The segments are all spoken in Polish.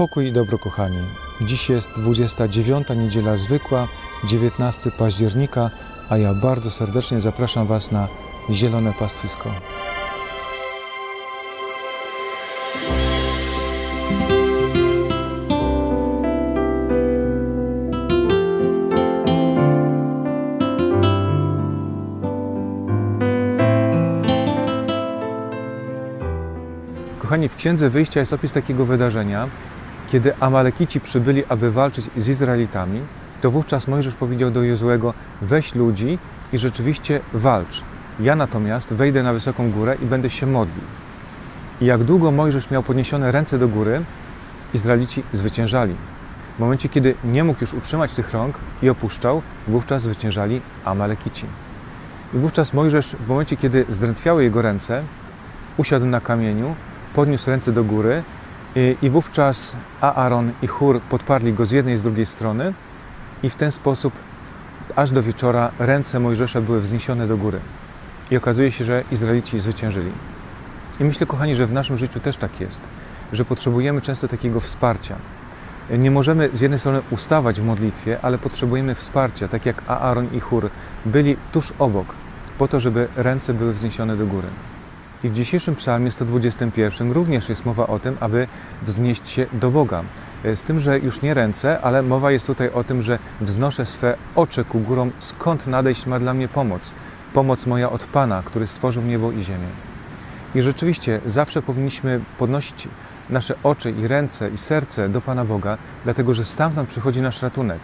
Pokój i dobro, kochani. Dziś jest 29. niedziela zwykła, 19 października, a ja bardzo serdecznie zapraszam Was na Zielone Pastwisko. Kochani, w Księdze Wyjścia jest opis takiego wydarzenia, kiedy Amalekici przybyli, aby walczyć z Izraelitami, to wówczas Mojżesz powiedział do Jozłego: Weź ludzi i rzeczywiście walcz. Ja natomiast wejdę na wysoką górę i będę się modlił. I jak długo Mojżesz miał podniesione ręce do góry, Izraelici zwyciężali. W momencie, kiedy nie mógł już utrzymać tych rąk i opuszczał, wówczas zwyciężali Amalekici. I wówczas Mojżesz, w momencie, kiedy zdrętwiały jego ręce, usiadł na kamieniu, podniósł ręce do góry i, wówczas Aaron i Hur podparli go z jednej i z drugiej strony i w ten sposób aż do wieczora ręce Mojżesza były wzniesione do góry. I okazuje się, że Izraelici zwyciężyli. I myślę, kochani, że w naszym życiu też tak jest, że potrzebujemy często takiego wsparcia. Nie możemy z jednej strony ustawać w modlitwie, ale potrzebujemy wsparcia, tak jak Aaron i Hur byli tuż obok, po to, żeby ręce były wzniesione do góry. I w dzisiejszym psalmie 121 również jest mowa o tym, aby wznieść się do Boga. Z tym, że już nie ręce, ale mowa jest tutaj o tym, że wznoszę swe oczy ku górom, skąd nadejść ma dla mnie pomoc. Pomoc moja od Pana, który stworzył niebo i ziemię. I rzeczywiście zawsze powinniśmy podnosić nasze oczy i ręce i serce do Pana Boga, dlatego że stamtąd przychodzi nasz ratunek.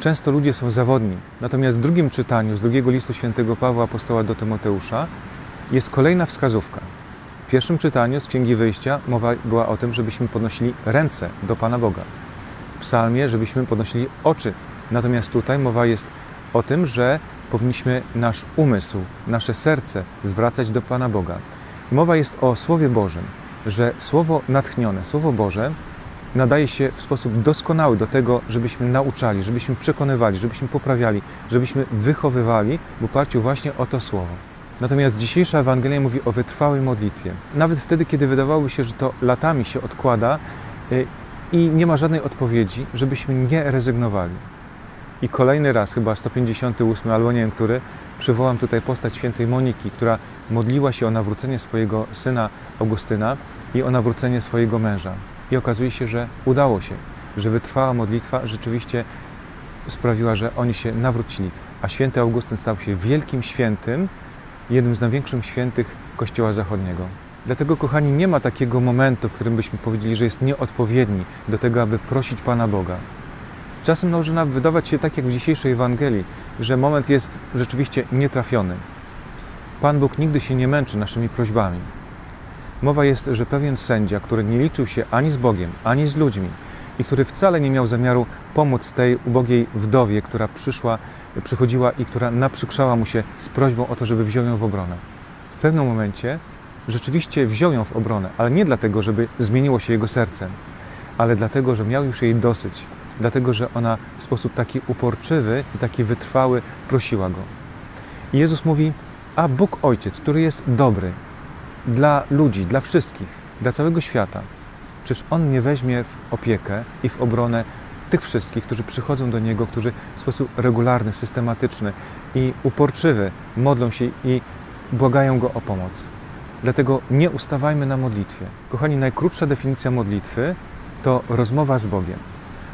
Często ludzie są zawodni, natomiast w drugim czytaniu z drugiego listu świętego Pawła apostoła do Tymoteusza jest kolejna wskazówka. W pierwszym czytaniu z Księgi Wyjścia mowa była o tym, żebyśmy podnosili ręce do Pana Boga. W psalmie, żebyśmy podnosili oczy. Natomiast tutaj mowa jest o tym, że powinniśmy nasz umysł, nasze serce zwracać do Pana Boga. Mowa jest o Słowie Bożym, że Słowo natchnione, Słowo Boże nadaje się w sposób doskonały do tego, żebyśmy nauczali, żebyśmy przekonywali, żebyśmy poprawiali, żebyśmy wychowywali w oparciu właśnie o to Słowo. Natomiast dzisiejsza Ewangelia mówi o wytrwałej modlitwie. Nawet wtedy, kiedy wydawałoby się, że to latami się odkłada y, i nie ma żadnej odpowiedzi, żebyśmy nie rezygnowali. I kolejny raz, chyba 158 albo nie wiem który, przywołam tutaj postać świętej Moniki, która modliła się o nawrócenie swojego syna Augustyna i o nawrócenie swojego męża. I okazuje się, że udało się, że wytrwała modlitwa rzeczywiście sprawiła, że oni się nawrócili. A święty Augustyn stał się wielkim świętym, jednym z największych świętych Kościoła Zachodniego. Dlatego, kochani, nie ma takiego momentu, w którym byśmy powiedzieli, że jest nieodpowiedni do tego, aby prosić Pana Boga. Czasem może nam wydawać się, tak jak w dzisiejszej Ewangelii, że moment jest rzeczywiście nietrafiony. Pan Bóg nigdy się nie męczy naszymi prośbami. Mowa jest, że pewien sędzia, który nie liczył się ani z Bogiem, ani z ludźmi i który wcale nie miał zamiaru pomóc tej ubogiej wdowie, która przyszła, przychodziła i która naprzykrzała mu się z prośbą o to, żeby wziął ją w obronę. W pewnym momencie rzeczywiście wziął ją w obronę, ale nie dlatego, żeby zmieniło się jego serce, ale dlatego, że miał już jej dosyć, dlatego, że ona w sposób taki uporczywy i taki wytrwały prosiła go. I Jezus mówi, a Bóg Ojciec, który jest dobry dla ludzi, dla wszystkich, dla całego świata, czyż On nie weźmie w opiekę i w obronę tych wszystkich, którzy przychodzą do Niego, którzy w sposób regularny, systematyczny i uporczywy modlą się i błagają Go o pomoc. Dlatego nie ustawajmy na modlitwie. Kochani, najkrótsza definicja modlitwy to rozmowa z Bogiem.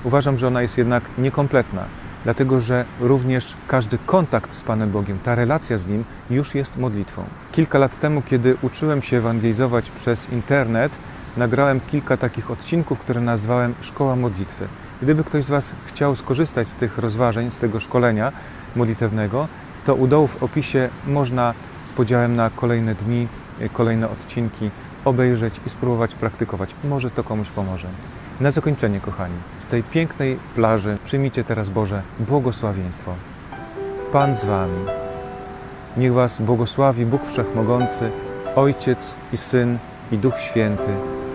Uważam, że ona jest jednak niekompletna, dlatego że również każdy kontakt z Panem Bogiem, ta relacja z Nim już jest modlitwą. Kilka lat temu, kiedy uczyłem się ewangelizować przez internet, nagrałem kilka takich odcinków, które nazwałem Szkoła Modlitwy. Gdyby ktoś z Was chciał skorzystać z tych rozważań, z tego szkolenia modlitewnego, to u dołu w opisie można z podziałem na kolejne dni, kolejne odcinki obejrzeć i spróbować praktykować. Może to komuś pomoże. Na zakończenie, kochani, z tej pięknej plaży przyjmijcie teraz Boże błogosławieństwo. Pan z Wami. Niech Was błogosławi Bóg Wszechmogący, Ojciec i Syn i Duch Święty.